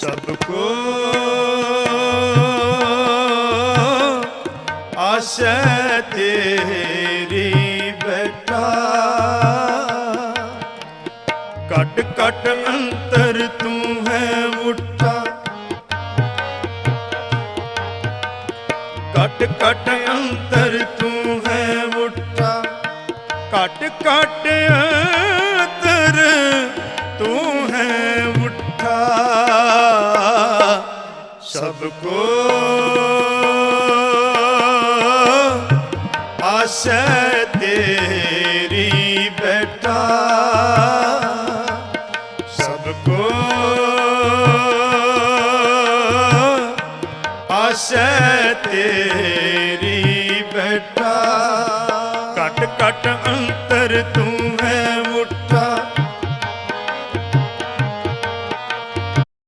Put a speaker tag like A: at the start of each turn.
A: ਸਭ ਕੋ ਆਸ਼ੈ ਤੇਰੀ ਬੈਠਾ। ਕਟ ਕਟ ਅੰਤਰ ਤੂੰ ਹੈ ਉਠਾ ਕਟ ਕਟ ਅੰਤਰ ਤੂੰ ਹੈ ਉਠਾ ਕਟ ਕਟ ਸਭ ਕੋ ਆਸ਼ੈ ਤੇਰੀ ਬੈਠਾ ਸਭ ਕੋ ਆਸ਼ੈ ਤੇਰੀ ਬੈਠਾ ਕਟ ਕਟ